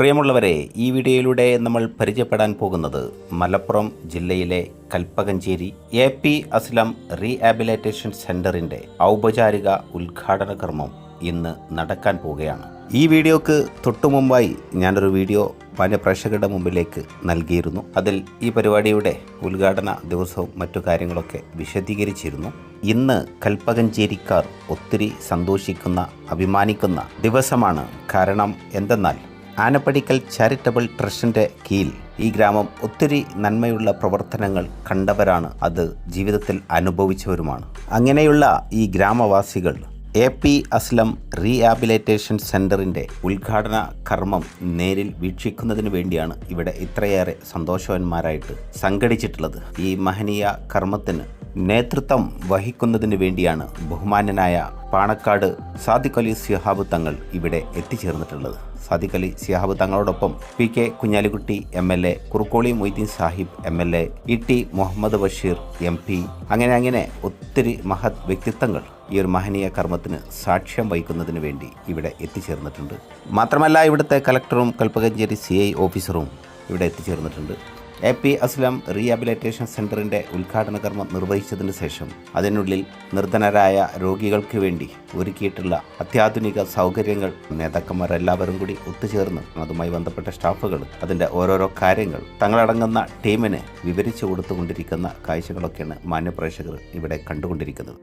പ്രിയമുള്ളവരെ ഈ വീഡിയോയിലൂടെ നമ്മൾ പരിചയപ്പെടാൻ പോകുന്നത് മലപ്പുറം ജില്ലയിലെ Kalpakanchery A P Aslam rehabilitation സെന്ററിന്റെ ഔപചാരിക ഉദ്ഘാടന കർമ്മം ഇന്ന് നടക്കാൻ പോവുകയാണ്. ഈ വീഡിയോക്ക് തൊട്ടു മുമ്പായി ഞാനൊരു വീഡിയോ മാന്യ പ്രേക്ഷകരുടെ മുമ്പിലേക്ക് നൽകിയിരുന്നു. അതിൽ ഈ പരിപാടിയുടെ ഉദ്ഘാടന ദിവസവും മറ്റു കാര്യങ്ങളൊക്കെ വിശദീകരിച്ചിരുന്നു. ഇന്ന് കൽപ്പകഞ്ചേരിക്കാർ ഒത്തിരി സന്തോഷിക്കുന്ന അഭിമാനിക്കുന്ന ദിവസമാണ്. കാരണം എന്തെന്നാൽ ആനപ്പടിക്കൽ ചാരിറ്റബിൾ ട്രസ്റ്റിന്റെ കീഴിൽ ഈ ഗ്രാമം ഒത്തിരി നന്മയുള്ള പ്രവർത്തനങ്ങൾ കണ്ടവരാണ് അത് ജീവിതത്തിൽ അനുഭവിച്ചവരുമാണ്. അങ്ങനെയുള്ള ഈ ഗ്രാമവാസികൾ എ പി അസ്ലം റീഹാബിലിറ്റേഷൻ സെന്ററിന്റെ ഉദ്ഘാടന കർമ്മം നേരിൽ വീക്ഷിക്കുന്നതിന് വേണ്ടിയാണ് ഇവിടെ ഇത്രയേറെ സന്തോഷവാന്മാരായിട്ട് സംഘടിച്ചിട്ടുള്ളത്. ഈ മഹനീയ കർമ്മത്തിന് നേതൃത്വം വഹിക്കുന്നതിന് വേണ്ടിയാണ് ബഹുമാന്യനായ പാണക്കാട് സാദിഖ് അലി സിഹാബ് തങ്ങൾ ഇവിടെ എത്തിച്ചേർന്നിട്ടുള്ളത്. Sadiq Ali Shihab തങ്ങളോടൊപ്പം P K Kunhalikutty M L A Kurukkoli Moideen Sahib M L A E T Muhammad Basheer M P അങ്ങനെ അങ്ങനെ ഒത്തിരി മഹത് വ്യക്തിത്വങ്ങൾ ഈ ഒരു മഹനീയ കർമ്മത്തിന് സാക്ഷ്യം വഹിക്കുന്നതിന് വേണ്ടി ഇവിടെ എത്തിച്ചേർന്നിട്ടുണ്ട്. മാത്രമല്ല ഇവിടുത്തെ കലക്ടറും കൽപ്പകഞ്ചേരി സി ഐ ഓഫീസറും ഇവിടെ എത്തിച്ചേർന്നിട്ടുണ്ട്. എ പി അസ്ലം റീഹാബിലിറ്റേഷൻ സെന്ററിന്റെ ഉദ്ഘാടന കർമ്മം നിർവഹിച്ചതിന് ശേഷം അതിനുള്ളിൽ നിർധനരായ രോഗികൾക്ക് വേണ്ടി ഒരുക്കിയിട്ടുള്ള അത്യാധുനിക സൗകര്യങ്ങൾ നേതാക്കന്മാർ എല്ലാവരും കൂടി ഒത്തുചേർന്ന് അതുമായി ബന്ധപ്പെട്ട സ്റ്റാഫുകൾ അതിന്റെ ഓരോരോ കാര്യങ്ങൾ തങ്ങളടങ്ങുന്ന ടീമിന് വിവരിച്ചു കൊടുത്തുകൊണ്ടിരിക്കുന്ന കാഴ്ചകളൊക്കെയാണ് മാന്യപ്രേക്ഷകർ ഇവിടെ കണ്ടുകൊണ്ടിരിക്കുന്നത്.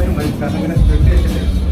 ഒന്നും മനസ്സിലാക്കുന്നത് അങ്ങനെ സ്പ്രിറ്റ് വെച്ചിട്ട്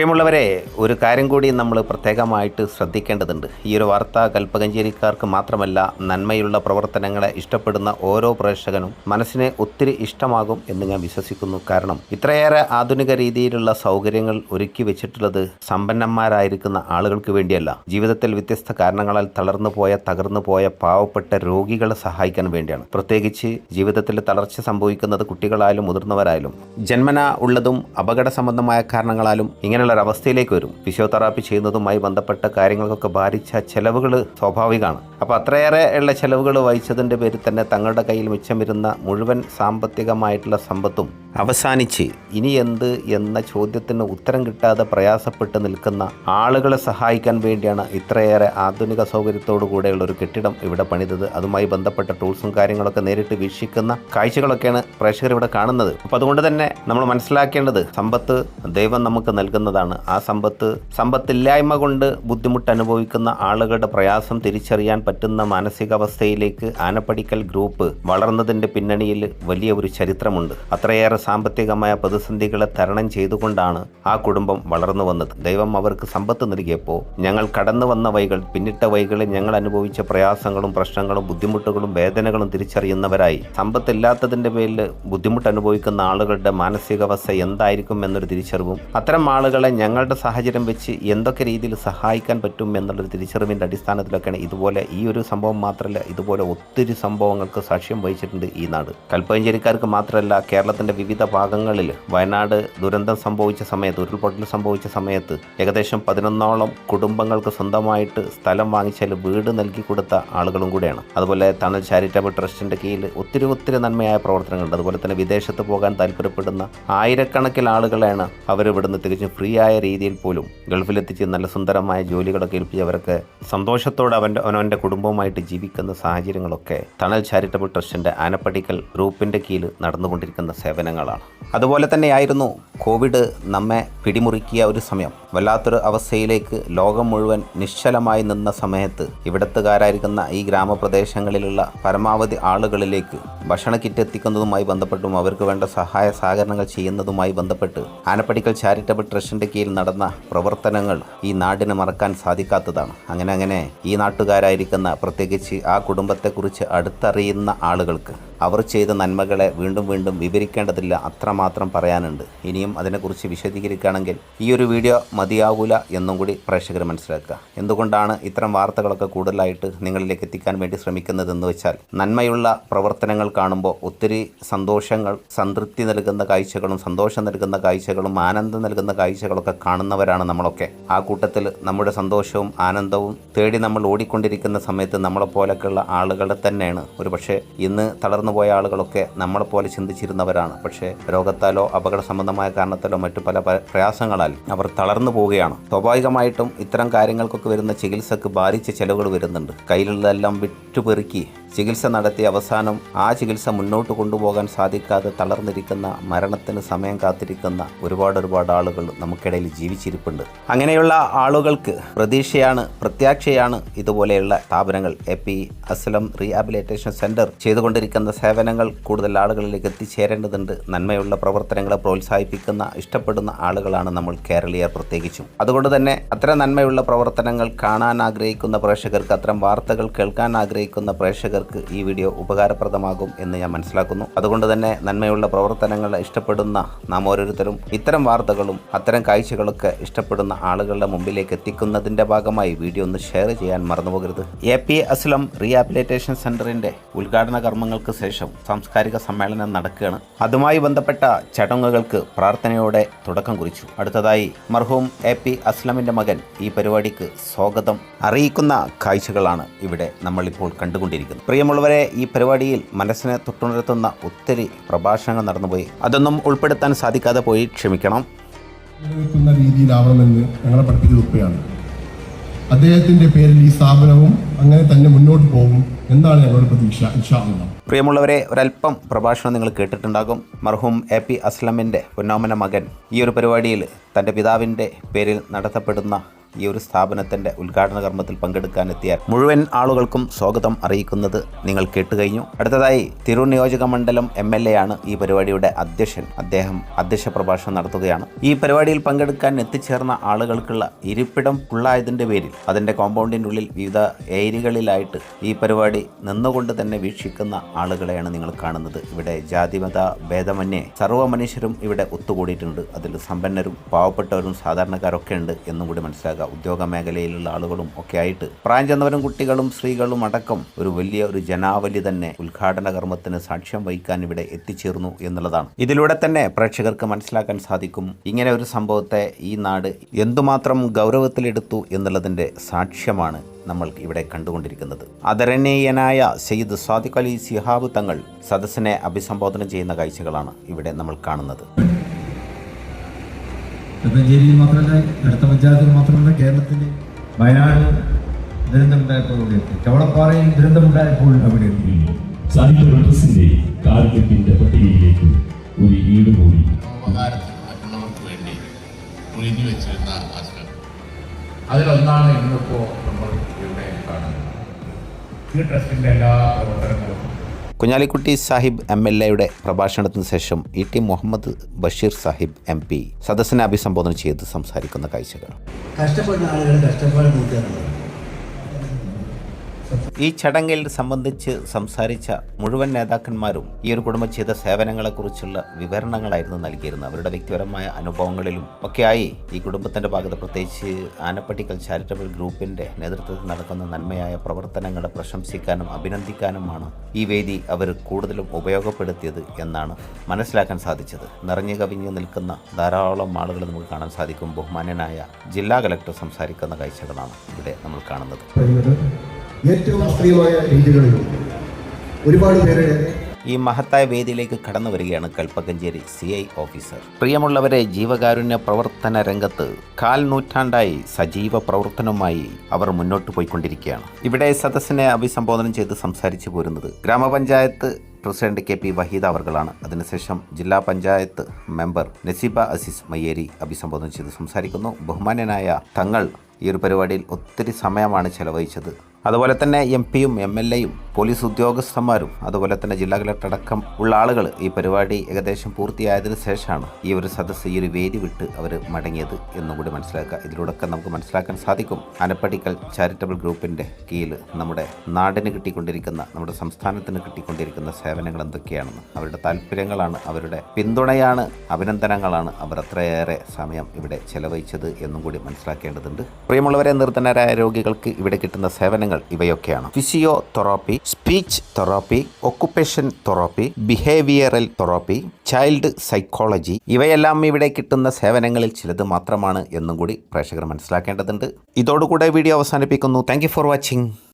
പ്രിയമുള്ളവരെ ഒരു കാര്യം കൂടി നമ്മൾ പ്രത്യേകമായിട്ട് ശ്രദ്ധിക്കേണ്ടതുണ്ട്. ഈ ഒരു വാർത്ത കൽപ്പകഞ്ചേരിക്കാർക്ക് മാത്രമല്ല നന്മയുള്ള പ്രവർത്തനങ്ങളെ ഇഷ്ടപ്പെടുന്ന ഓരോ പ്രേക്ഷകനും മനസ്സിനെ ഒത്തിരി ഇഷ്ടമാകും എന്ന് ഞാൻ വിശ്വസിക്കുന്നു. കാരണം ഇത്രയേറെ ആധുനിക രീതിയിലുള്ള സൗകര്യങ്ങൾ ഒരുക്കി വെച്ചിട്ടുള്ളത് സമ്പന്നന്മാരായിരിക്കുന്ന ആളുകൾക്ക് വേണ്ടിയല്ല. ജീവിതത്തിൽ വ്യത്യസ്ത കാരണങ്ങളാൽ തളർന്നു പോയ തകർന്നു പോയ പാവപ്പെട്ട രോഗികളെ സഹായിക്കാൻ വേണ്ടിയാണ്. പ്രത്യേകിച്ച് ജീവിതത്തിൽ തളർച്ച സംഭവിക്കുന്നത് കുട്ടികളായാലും മുതിർന്നവരായാലും. ജന്മന ഉള്ളതും അപകട സംബന്ധമായ കാരണങ്ങളാലും ഇങ്ങനെയുള്ള ഒരു അവസ്ഥയിലേക്ക് വരും. ഫിസിയോതെറാപ്പി ചെയ്യുന്നതുമായി ബന്ധപ്പെട്ട കാര്യങ്ങൾക്കൊക്കെ ഭാരിച്ച ചെലവുകൾ സ്വാഭാവികമാണ്. അപ്പോൾ അത്രയേറെ ഉള്ള ചെലവുകൾ വഹിച്ചതിന്റെ പേരിൽ തന്നെ തങ്ങളുടെ കയ്യിൽ മിച്ചം വരുന്ന മുഴുവൻ സാമ്പത്തികമായിട്ടുള്ള സമ്പത്തും അവസാനിച്ച് ഇനി എന്ത് എന്ന ചോദ്യത്തിന് ഉത്തരം കിട്ടാതെ പ്രയാസപ്പെട്ട് നിൽക്കുന്ന ആളുകളെ സഹായിക്കാൻ വേണ്ടിയാണ് ഇത്രയേറെ ആധുനിക സൗകര്യത്തോടു കൂടെയുള്ള ഒരു കെട്ടിടം ഇവിടെ പണിതത്. അതുമായി ബന്ധപ്പെട്ട ടൂൾസും കാര്യങ്ങളൊക്കെ നേരിട്ട് വീക്ഷിക്കുന്ന കാഴ്ചകളൊക്കെയാണ് പ്രേക്ഷകർ ഇവിടെ കാണുന്നത്. അപ്പോൾ അതുകൊണ്ട് തന്നെ നമ്മൾ മനസ്സിലാക്കേണ്ടത് സമ്പത്ത് ദൈവം നമുക്ക് നൽകുന്നതാണ്. ആ സമ്പത്ത് സമ്പത്തില്ലായ്മ കൊണ്ട് ബുദ്ധിമുട്ട് അനുഭവിക്കുന്ന ആളുകളുടെ പ്രയാസം തിരിച്ചറിയാൻ പറ്റുന്ന മാനസികാവസ്ഥയിലേക്ക് ആനപ്പടിക്കൽ ഗ്രൂപ്പ് വളർന്നതിന്റെ പിന്നണിയിൽ വലിയ ഒരു ചരിത്രമുണ്ട്. അത്രയേറെ സാമ്പത്തികമായ പ്രതിസന്ധികളെ തരണം ചെയ്തുകൊണ്ടാണ് ആ കുടുംബം വളർന്നു വന്നത്. ദൈവം അവർക്ക് സമ്പത്ത് നൽകിയപ്പോൾ ഞങ്ങൾ കടന്നു വന്ന വൈകൾ പിന്നിട്ട വൈകളിൽ ഞങ്ങൾ അനുഭവിച്ച പ്രയാസങ്ങളും പ്രശ്നങ്ങളും ബുദ്ധിമുട്ടുകളും വേദനകളും തിരിച്ചറിയുന്നവരായി. സമ്പത്തില്ലാത്തതിന്റെ പേരിൽ ബുദ്ധിമുട്ട് അനുഭവിക്കുന്ന ആളുകളുടെ മാനസികാവസ്ഥ എന്തായിരിക്കും എന്നൊരു തിരിച്ചറിവും അത്തരം ആളുകളെ ഞങ്ങളുടെ സാഹചര്യം വെച്ച് എന്തൊക്കെ രീതിയിൽ സഹായിക്കാൻ പറ്റും എന്നുള്ളൊരു തിരിച്ചറിവിന്റെ അടിസ്ഥാനത്തിലൊക്കെയാണ് ഇതുപോലെ ഈ ഒരു സംഭവം മാത്രമല്ല ഇതുപോലെ ഒത്തിരി സംഭവങ്ങൾക്ക് സാക്ഷ്യം വഹിച്ചിട്ടുണ്ട് ഈ നാട്. കൽപ്പഞ്ചേരിക്കാർക്ക് മാത്രമല്ല കേരളത്തിന്റെ വിവിധ ഭാഗങ്ങളിൽ വയനാട് ദുരന്തം സംഭവിച്ച സമയത്ത് ഉരുൾപൊട്ടൽ സംഭവിച്ച സമയത്ത് ഏകദേശം പതിനൊന്നോളം കുടുംബങ്ങൾക്ക് സ്വന്തമായിട്ട് സ്ഥലം വാങ്ങിച്ചാൽ വീട് നൽകി കൊടുത്ത ആളുകളും കൂടെയാണ്. അതുപോലെ തണൽ ചാരിറ്റബിൾ ട്രസ്റ്റിന്റെ കീഴിൽ ഒത്തിരി ഒത്തിരി നന്മയായ പ്രവർത്തനങ്ങളുണ്ട്. അതുപോലെ തന്നെ വിദേശത്ത് പോകാൻ താല്പര്യപ്പെടുന്ന ആയിരക്കണക്കിന് ആളുകളെയാണ് അവർ ഇവിടുന്ന് തികച്ചും ഫ്രീ ആയ രീതിയിൽ പോലും ഗൾഫിലെത്തിച്ച് നല്ല സുന്ദരമായ ജോലികളൊക്കെ ഏൽപ്പിച്ച് അവരൊക്കെ സന്തോഷത്തോടെ അവന്റെ അവനവന്റെ കുടുംബവുമായിട്ട് ജീവിക്കുന്ന സാഹചര്യങ്ങളൊക്കെ തണൽ ചാരിറ്റബിൾ ട്രസ്റ്റിന്റെ ആനപ്പടിക്കൽ ഗ്രൂപ്പിന്റെ കീഴിൽ നടന്നുകൊണ്ടിരിക്കുന്ന സേവനങ്ങളാണ്. അതുപോലെ തന്നെയായിരുന്നു കോവിഡ് നമ്മെ പിടിമുറുക്കിയ ഒരു സമയം. വല്ലാത്തൊരു അവസ്ഥയിലേക്ക് ലോകം മുഴുവൻ നിശ്ചലമായി നിന്ന സമയത്ത് ഇവിടത്തുകാരായിരിക്കുന്ന ഈ ഗ്രാമപ്രദേശങ്ങളിലുള്ള പരമാവധി ആളുകളിലേക്ക് ഭക്ഷണ കിറ്റ് എത്തിക്കുന്നതുമായി ബന്ധപ്പെട്ടും അവർക്ക് വേണ്ട സഹായ സഹകരണങ്ങൾ ചെയ്യുന്നതുമായി ബന്ധപ്പെട്ട് ആനപ്പടിക്കൽ ചാരിറ്റബിൾ ട്രസ്റ്റിന്റെ കീഴിൽ നടന്ന പ്രവർത്തനങ്ങൾ ഈ നാടിന് മറക്കാൻ സാധിക്കാത്തതാണ്. അങ്ങനെ അങ്ങനെ ഈ നാട്ടുകാരായിരിക്കുന്ന പ്രത്യേകിച്ച് ആ കുടുംബത്തെക്കുറിച്ച് അടുത്തറിയുന്ന ആളുകൾക്ക്. അവർ ചെയ്ത നന്മകളെ വീണ്ടും വീണ്ടും വിവരിക്കേണ്ടതില്ല അത്രമാത്രം പറയാനുണ്ട്. ഇനിയും അതിനെക്കുറിച്ച് വിശദീകരിക്കുകയാണെങ്കിൽ ഈ ഒരു വീഡിയോ മതിയാകൂല എന്നും കൂടി പ്രേക്ഷകർ മനസ്സിലാക്കുക. എന്തുകൊണ്ടാണ് ഇത്തരം വാർത്തകളൊക്കെ കൂടുതലായിട്ട് നിങ്ങളിലേക്ക് എത്തിക്കാൻ വേണ്ടി ശ്രമിക്കുന്നതെന്ന് വെച്ചാൽ നന്മയുള്ള പ്രവർത്തനങ്ങൾ കാണുമ്പോൾ ഒത്തിരി സന്തോഷങ്ങൾ സംതൃപ്തി നൽകുന്ന കാഴ്ചകളും സന്തോഷം നൽകുന്ന കാഴ്ചകളും ആനന്ദം നൽകുന്ന കാഴ്ചകളൊക്കെ കാണുന്നവരാണ് നമ്മളൊക്കെ. ആ കൂട്ടത്തിൽ നമ്മുടെ സന്തോഷവും ആനന്ദവും തേടി നമ്മൾ ഓടിക്കൊണ്ടിരിക്കുന്ന സമയത്ത് നമ്മളെപ്പോലൊക്കെയുള്ള ആളുകളെ തന്നെയാണ്. ഒരു പക്ഷേ ഇന്ന് തളർന്നു പോയ ആളുകളൊക്കെ നമ്മളെപ്പോലെ ചിന്തിച്ചിരുന്നവരാണ്. പക്ഷേ രോഗത്താലോ അപകട സംബന്ധമായ കാരണത്താലോ മറ്റു പല പ്രയാസങ്ങളാൽ അവർ തളർന്നു പോവുകയാണ്. സ്വാഭാവികമായിട്ടും ഇത്തരം കാര്യങ്ങൾക്കൊക്കെ വരുന്ന ചികിത്സക്ക് ബാധിച്ച ചെലവുകൾ വരുന്നുണ്ട്. കയ്യിലുള്ളതെല്ലാം വിറ്റുപെറുക്കി ചികിത്സ നടത്തിയ അവസാനം ആ ചികിത്സ മുന്നോട്ട് കൊണ്ടുപോകാൻ സാധിക്കാതെ തളർന്നിരിക്കുന്ന മരണത്തിന് സമയം കാത്തിരിക്കുന്ന ഒരുപാട് ഒരുപാട് ആളുകൾ നമുക്കിടയിൽ ജീവിച്ചിരിപ്പുണ്ട്. അങ്ങനെയുള്ള ആളുകൾക്ക് പ്രതീക്ഷയാണ് പ്രത്യാക്ഷയാണ് ഇതുപോലെയുള്ള സ്ഥാപനങ്ങൾ. A P Aslam rehabilitation centre ചെയ്തുകൊണ്ടിരിക്കുന്ന സേവനങ്ങൾ കൂടുതൽ ആളുകളിലേക്ക് എത്തിച്ചേരേണ്ടതുണ്ട്. നന്മയുള്ള പ്രവർത്തനങ്ങളെ പ്രോത്സാഹിപ്പിക്കുന്ന ഇഷ്ടപ്പെടുന്ന ആളുകളാണ് നമ്മൾ കേരളീയർ പ്രത്യേകിച്ചും. അതുകൊണ്ട് തന്നെ അത്തരം നന്മയുള്ള പ്രവർത്തനങ്ങൾ കാണാൻ ആഗ്രഹിക്കുന്ന പ്രേക്ഷകർക്ക് അത്തരം വാർത്തകൾ കേൾക്കാൻ ആഗ്രഹിക്കുന്ന പ്രേക്ഷകർക്ക് ഈ വീഡിയോ ഉപകാരപ്രദമാകും എന്ന് ഞാൻ മനസ്സിലാക്കുന്നു. അതുകൊണ്ട് തന്നെ നന്മയുള്ള പ്രവർത്തനങ്ങൾ ഇഷ്ടപ്പെടുന്ന നാം ഓരോരുത്തരും ഇത്തരം വാർത്തകളും അത്തരം കാഴ്ചകളൊക്കെ ഇഷ്ടപ്പെടുന്ന ആളുകളുടെ മുമ്പിലേക്ക് എത്തിക്കുന്നതിന്റെ ഭാഗമായി വീഡിയോ ഒന്ന് ഷെയർ ചെയ്യാൻ മറന്നുപോകരുത്. എ പി അസ്ലം റീഹാബിലിറ്റേഷൻ സെന്ററിന്റെ ഉദ്ഘാടന കർമ്മങ്ങൾക്ക് ശേഷം സാംസ്കാരിക സമ്മേളനം നടക്കുകയാണ്. അതുമായി ബന്ധപ്പെട്ട ചടങ്ങുകൾക്ക് പ്രാർത്ഥനയോടെ തുടക്കം കുറിച്ചു. അടുത്തതായി മർഹൂം എ പി അസ്ലമിന്റെ മകൻ ഈ പരിപാടിക്ക് സ്വാഗതം അറിയിക്കുന്ന കാഴ്ചകളാണ് ഇവിടെ നമ്മളിപ്പോൾ കണ്ടുകൊണ്ടിരിക്കുന്നത്. പ്രിയമുള്ളവരെ ഈ പരിപാടിയിൽ മനസ്സിനെ തൊട്ടുണർത്തുന്ന ഒത്തിരി പ്രഭാഷണങ്ങൾ നടന്നുപോയി. അതൊന്നും ഉൾപ്പെടുത്താൻ സാധിക്കാതെ പോയി. ക്ഷമിക്കണം. നിലനിൽക്കുന്ന രീതിയിലാവണമെന്ന് ഞങ്ങളെ പഠിപ്പിച്ചത് ഉപ്പയാണ്. അദ്ദേഹത്തിന്റെ പേരിൽ ഈ സ്ഥാപനവും അങ്ങനെ തന്നെ മുന്നോട്ട് പോകും എന്നാണ് ഞങ്ങളുടെ പ്രതീക്ഷ പ്രിയമുള്ളവരെ ഒരല്പം പ്രഭാഷണം നിങ്ങൾ കേട്ടിട്ടുണ്ടാകും. മർഹൂം എ പി അസ്ലമിന്റെ പൊന്നോമന മകൻ ഈ ഒരു പരിപാടിയിൽ തന്റെ പിതാവിന്റെ പേരിൽ നടത്തപ്പെടുന്ന ഈ ഒരു സ്ഥാപനത്തിന്റെ ഉദ്ഘാടന കർമ്മത്തിൽ പങ്കെടുക്കാനെത്തിയ മുഴുവൻ ആളുകൾക്കും സ്വാഗതം അറിയിക്കുന്നത് നിങ്ങൾ കേട്ടുകഴിഞ്ഞു അടുത്തതായി തിരൂർ നിയോജക മണ്ഡലം എം എൽ എ ആണ് ഈ പരിപാടിയുടെ അധ്യക്ഷൻ. അദ്ദേഹം അധ്യക്ഷ പ്രഭാഷണം നടത്തുകയാണ്. ഈ പരിപാടിയിൽ പങ്കെടുക്കാൻ എത്തിച്ചേർന്ന ആളുകൾക്കുള്ള ഇരിപ്പിടം ഫുള്ളായതിന്റെ പേരിൽ അതിന്റെ കോമ്പൗണ്ടിന്റെ ഉള്ളിൽ വിവിധ ഏരിയകളിലായിട്ട് ഈ പരിപാടി നിന്നുകൊണ്ട് തന്നെ വീക്ഷിക്കുന്ന ആളുകളെയാണ് നിങ്ങൾ കാണുന്നത്. ഇവിടെ ജാതിമത ഭേദമന്യേ സർവ മനുഷ്യരും ഇവിടെ ഒത്തുകൂടിയിട്ടുണ്ട്. അതിൽ സമ്പന്നരും പാവപ്പെട്ടവരും സാധാരണക്കാരൊക്കെ ഉണ്ട് എന്നും കൂടി മനസ്സിലാക്കുക ഉദ്യോഗ മേഖലയിലുള്ള ആളുകളും ഒക്കെ ആയിട്ട് പ്രായം ചെന്നവരും കുട്ടികളും സ്ത്രീകളും അടക്കം ഒരു വലിയ ഒരു ജനാവലി തന്നെ ഉദ്ഘാടന കർമ്മത്തിന് സാക്ഷ്യം വഹിക്കാൻ ഇവിടെ എത്തിച്ചേർന്നു എന്നുള്ളതാണ്. ഇതിലൂടെ തന്നെ പ്രേക്ഷകർക്ക് മനസ്സിലാക്കാൻ സാധിക്കും ഇങ്ങനെ ഒരു സംഭവത്തെ ഈ നാട് എന്തുമാത്രം ഗൗരവത്തിലെടുത്തു എന്നുള്ളതിന്റെ സാക്ഷ്യമാണ് നമ്മൾ ഇവിടെ കണ്ടുകൊണ്ടിരിക്കുന്നത്. ആദരണീയനായ സയ്യിദ് സാദിഖ് അലി സിഹാബ് തങ്ങൾ സദസ്സിനെ അഭിസംബോധന ചെയ്യുന്ന കാഴ്ചകളാണ് ഇവിടെ നമ്മൾ കാണുന്നത്. മഞ്ചേരിയിൽ മാത്രമല്ല അടുത്ത പഞ്ചായത്തിൽ മാത്രമല്ല കേരളത്തിൽ വയനാട് ദുരന്തമുണ്ടായപ്പോൾ അവിടെ എത്തി ചവളപ്പാറയിൽ ദുരന്തമുണ്ടായപ്പോൾ അവിടെ എത്തി. സാഹിത്യ ട്രസ്റ്റിന്റെ കാർഗത്തിന്റെ പട്ടികയിലേക്ക് ഒരു ഈട് കൂടി മറ്റുള്ളവർക്ക് വേണ്ടി വെച്ചിരുന്ന അതിലൊന്നാണ് ഇന്നിപ്പോ നമ്മൾ ഇവിടെ കാണുന്നത്. ഈ ട്രസ്റ്റിന്റെ എല്ലാ പ്രവർത്തനങ്ങളും കുഞ്ഞാലിക്കുട്ടി സാഹിബ് എം എൽ എയുടെ പ്രഭാഷണത്തിന് ശേഷം E T Muhammad Basheer Sahib M P സദസ്സിനെ അഭിസംബോധന ചെയ്ത് സംസാരിക്കുന്ന കാഴ്ചകൾ. കഷ്ടപ്പെടുന്ന ആളുകൾ കഷ്ടപ്പാട് ഈ ചടങ്ങിൽ സംബന്ധിച്ച് സംസാരിച്ച മുഴുവൻ നേതാക്കന്മാരും ഈ ഒരു കുടുംബം ചെയ്ത സേവനങ്ങളെക്കുറിച്ചുള്ള വിവരണങ്ങളായിരുന്നു നൽകിയിരുന്നത്. അവരുടെ വ്യക്തിപരമായ അനുഭവങ്ങളിലും ഒക്കെയായി ഈ കുടുംബത്തിന്റെ ഭാഗത്ത് പ്രത്യേകിച്ച് ആനപ്പട്ടിക്കൽ ചാരിറ്റബിൾ ഗ്രൂപ്പിന്റെ നേതൃത്വത്തിൽ നടക്കുന്ന നന്മയായ പ്രവർത്തനങ്ങളെ പ്രശംസിക്കാനും അഭിനന്ദിക്കാനുമാണ് ഈ വേദി അവർ കൂടുതലും ഉപയോഗപ്പെടുത്തിയത് എന്നാണ് മനസ്സിലാക്കാൻ സാധിച്ചത്. നിറഞ്ഞു കവിഞ്ഞു നിൽക്കുന്ന ധാരാളം ആളുകൾ നമുക്ക് കാണാൻ സാധിക്കും. ബഹുമാനനായ ജില്ലാ കലക്ടർ സംസാരിക്കുന്ന കാഴ്ചകളാണ് ഇവിടെ നമ്മൾ കാണുന്നത്. ഏറ്റവും സ്ത്രീമായ രീതികളിലും ഒരുപാട് പേരുടെ ഈ മഹത്തായ വേദിയിലേക്ക് കടന്നു വരികയാണ് കൽപ്പകഞ്ചേരി സി ഐ ഓഫീസർ. പ്രിയമുള്ളവരെ ജീവകാരുണ്യ പ്രവർത്തന രംഗത്ത് കാൽ നൂറ്റാണ്ടായി സജീവ പ്രവർത്തനവുമായി അവർ മുന്നോട്ട് പോയിക്കൊണ്ടിരിക്കുകയാണ്. ഇവിടെ സദസ്സിനെ അഭിസംബോധന ചെയ്ത് സംസാരിച്ചു പോരുന്നത് ഗ്രാമപഞ്ചായത്ത് പ്രസിഡന്റ് കെ പി വഹീദ അവർകളാണ്. അതിനുശേഷം ജില്ലാ പഞ്ചായത്ത് മെമ്പർ നസീബ അസീസ് മയ്യേരി അഭിസംബോധന ചെയ്ത് സംസാരിക്കുന്നു. ബഹുമാന്യനായ തങ്ങൾ ഈ ഒരു പരിപാടിയിൽ ഒത്തിരി സമയമാണ് ചെലവഴിച്ചത്. അതുപോലെ തന്നെ എം പിയും എം എൽ എയും പോലീസ് ഉദ്യോഗസ്ഥന്മാരും അതുപോലെ തന്നെ ജില്ലാ കളക്ടർ അടക്കം ഉള്ള ആളുകൾ ഈ പരിപാടി ഏകദേശം പൂർത്തിയായതിനു ശേഷമാണ് ഈ ഒരു സദസ്സ് ഈ ഒരു വേദി വിട്ട് അവർ മടങ്ങിയത് എന്നും കൂടി മനസ്സിലാക്കുക. ഇതിലൂടെയൊക്കെ നമുക്ക് മനസ്സിലാക്കാൻ സാധിക്കും. അനപ്പടിക്കൽ ചാരിറ്റബിൾ ഗ്രൂപ്പിന്റെ കീഴിൽ നമ്മുടെ നാടിന് കിട്ടിക്കൊണ്ടിരിക്കുന്ന നമ്മുടെ സംസ്ഥാനത്തിന് കിട്ടിക്കൊണ്ടിരിക്കുന്ന സേവനങ്ങൾ എന്തൊക്കെയാണെന്ന് അവരുടെ താല്പര്യങ്ങളാണ് അവരുടെ പിന്തുണയാണ് അഭിനന്ദനങ്ങളാണ് അവർ അത്രയേറെ സമയം ഇവിടെ ചെലവഴിച്ചത് എന്നും കൂടി മനസ്സിലാക്കേണ്ടതുണ്ട്. പ്രിയമുള്ളവരെ നിർധനരായ രോഗികൾക്ക് ഇവിടെ കിട്ടുന്ന സേവനങ്ങൾ ഇവയൊക്കെയാണ്. Physiotherapy speech therapy occupation therapy behavioural therapy child psychology ഇവയെല്ലാം ഇവിടെ കിട്ടുന്ന സേവനങ്ങളിൽ ചിലത് മാത്രമാണ് എന്നും കൂടി പ്രേക്ഷകർ മനസ്സിലാക്കേണ്ടതുണ്ട്. ഇതോടുകൂടെ വീഡിയോ അവസാനിപ്പിക്കുന്നു. Thank for watching